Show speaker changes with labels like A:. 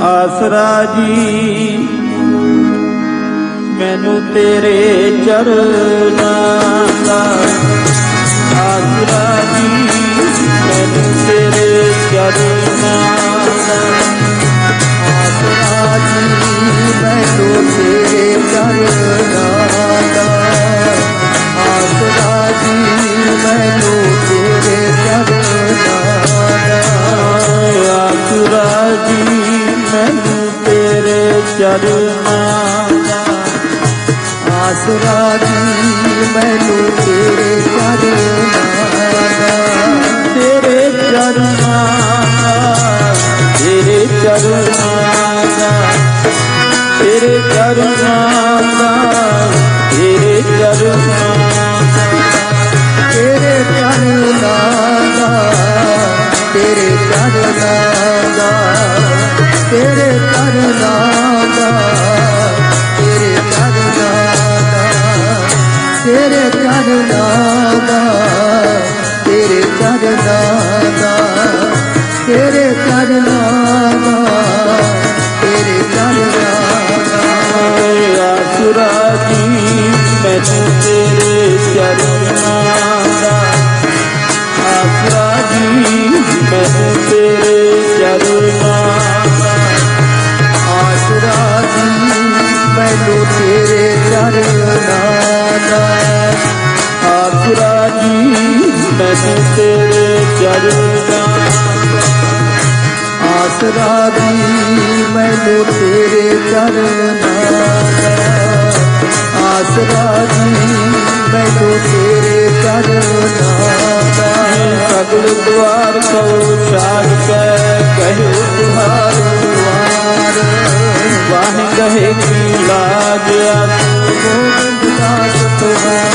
A: ਆਸਰਾ ਜੀ, ਮੈਨੂੰ ਤੇਰੇ ਚਰਨਾਂ ਦਾ ਆਸਰਾ ਜੀ, ਮੈਨੂੰ ਤੇਰੇ ਚਰਨਾਂ ਦਾ
B: ਆਸਰਾ ਜੀ, ਮੈਨੂੰ ਤੇਰੇ ਚਰਨਾਂ ਚਰਨਾਂ ਦਾ
A: ਆਸਰਾ ਜੀ ਮੈਨੂੰ ਤੇਰੇ ਚਰਨਾਂ ਦਾ
B: ਤੇਰੇ ਚਰਨਾਂ ਦਾ
A: ਤੇਰੇ ਚਰਨਾਂ ਦਾ ਤੇਰੇ ਚਰਨਾਂ ਦਾ ਤੇਰੇ ਚਰਨਾਂ ਤੇਰੇ ਚਰਨਾਂ ਦਾ
B: ਤੇਰੇ ਚਰਨਾਂ ਦਾ ਤੇਰੇ ਚਰਨਾਂ ਤੇਰੇ ਚਰਨਾਂ ਦਾ ਤੇਰੇ ਚਰਨਾਂ ਦਾ ਤੇਰੇ ਚਰਨਾਂ ਦਾ ਤੇਰੇ ਚਰਨਾਂ ਦਾ
A: ਆਸਰਾ ਜੀ, ਮੈਨੂੰ ਤੇਰੇ ਚਰਨਾਂ ਦਾ ਆਸਰਾ ਜੀ, ਮੈਨੂੰ ਤੇਰੇ ਚਰਨਾਂ ਦਾ
B: ਆਸਰਾ ਜੀ, ਮੈਨੂੰ ਤੇਰੇ ਚਰਨਾਂ ਦਾ
A: ਆਸਰਾ ਜੀ ਮੈਨੂੰ ਤੇਰੇ ਚਰਨਾਂ
B: ਆਸਰਾ ਜੀ ਮੈਨੂੰ ਤੇਰੇ ਚਰਨਾਂ ਆਸਰਾ ਜੀ ਮੈਨੂੰ ਤੇਰੇ ਚਰਨਾਂ ਦਾ
A: ਸਗਲ ਦੁਆਰ ਕੋ ਛਾੜ ਰਹੇ ਲਾਜ ਆਤ
B: ਗੋਬਿੰਦ ਦਾਸ ਤੁਹਾਰ